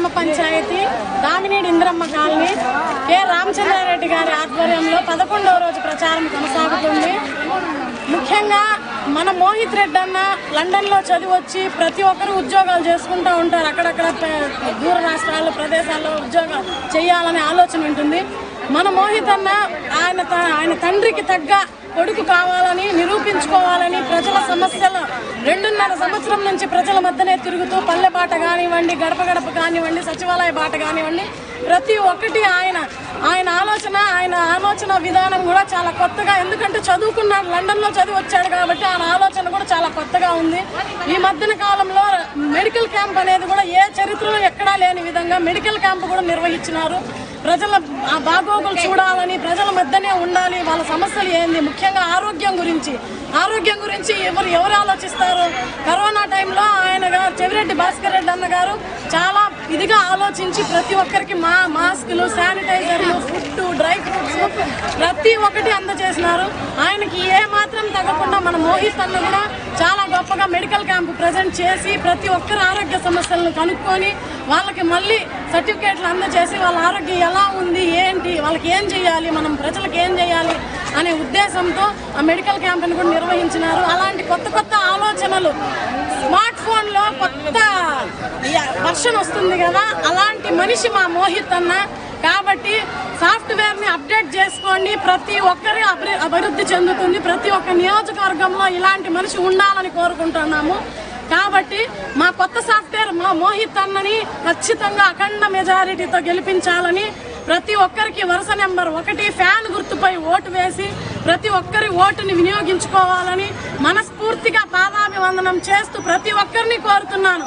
గ్రామ panchayat Damineedu Indiramma colony K Ramachandra Reddy గారి ఆధ్వర్యంలో పదకొండవ రోజు ప్రచారం కొనసాగుతుంది. ముఖ్యంగా మన మోహిత్ రెడ్డి అన్న లండన్లో చదివి వచ్చి ప్రతి ఒక్కరు ఉద్యోగాలు చేసుకుంటూ ఉంటారు. అక్కడక్కడ దూర రాష్ట్రాల్లో ప్రదేశాల్లో ఉద్యోగాలు చేయాలనే ఆలోచన ఉంటుంది. మన మోహిత్ అన్న ఆయన త- ఆయన తండ్రికి తగ్గ కొడుకు కావాలి. నిరూపించుకోవాలని ప్రజల సమస్యలు రెండున్నర సంవత్సరం నుంచి ప్రజల మధ్యనే తిరుగుతూ పల్లె బాట కానివ్వండి గడప గడప కానివ్వండి సచివాలయ బాట కానివ్వండి ప్రతి ఒక్కటి ఆయన ఆయన ఆలోచన ఆయన ఆలోచన విధానం కూడా చాలా కొత్తగా ఎందుకంటే చదువుకున్నాడు లండన్లో చదివి వచ్చాడు కాబట్టి ఆయన ఆలోచన కూడా చాలా కొత్తగా ఉంది. ఈ మధ్యన కాలంలో మెడికల్ క్యాంప్ అనేది కూడా ఏ చరిత్రలో ఎక్కడా లేని విధంగా మెడికల్ క్యాంప్ కూడా నిర్వహించినారు. ప్రజల బాగోగులు చూడాలని ప్రజల మధ్యనే ఉండాలి వాళ్ళ సమస్యలు ఏంది? ముఖ్యంగా ఆరోగ్యం గురించి. ఆరోగ్యం గురించి ఎవరు ఎవరు ఆలోచిస్తారు? కరోనా టైంలో ఆయన చెవిరెడ్డి భాస్కర్ రెడ్డి అన్నగారు చాలా ఇదిగా ఆలోచించి ప్రతి ఒక్కరికి మా మాస్కులు శానిటైజర్లు ఫుడ్ డ్రై ఫ్రూట్స్ ప్రతి ఒక్కటి అందజేసినారు. ఆయనకి ఏ మాత్రం తగ్గకుండా మన మోహిత్ అన్న కూడా చాలా గొప్పగా మెడికల్ క్యాంప్ ప్రజెంట్ చేసి ప్రతి ఒక్కరు ఆరోగ్య సమస్యలను కనుక్కొని వాళ్ళకి మళ్ళీ సర్టిఫికేట్లు అందజేసి వాళ్ళ ఆరోగ్యం ఎలా ఉంది ఏంటి వాళ్ళకి ఏం చేయాలి మనం ప్రజలకు ఏం చేయాలి అనే ఉద్దేశంతో ఆ మెడికల్ క్యాంప్ని కూడా నిర్వహించినారు. అలాంటి కొత్త కొత్త ఆలోచనలు. స్మార్ట్ ఫోన్లో కొత్త వర్షన్ వస్తుంది కదా అలాంటి మనిషి మా మోహిత్ అన్న. కాబట్టి సాఫ్ట్వేర్ని అప్డేట్ చేసుకోండి. ప్రతి ఒక్కరి అభి అభివృద్ధి చెందుతుంది. ప్రతి ఒక్క నియోజకవర్గంలో ఇలాంటి మనిషి ఉండాలని కోరుకుంటున్నాము. కాబట్టి మా కొత్త మోహిత్ అన్నని ఖచ్చితంగా అఖండ మెజారిటీతో గెలిపించాలని ప్రతి ఒక్కరికి వరుస నెంబర్ ఒకటి ఫ్యాన్ గుర్తుపై ఓటు వేసి ప్రతి ఒక్కరి ఓటుని వినియోగించుకోవాలని మనస్ఫూర్తిగా పాదాభివందనం చేస్తూ ప్రతి ఒక్కరిని కోరుతున్నాను.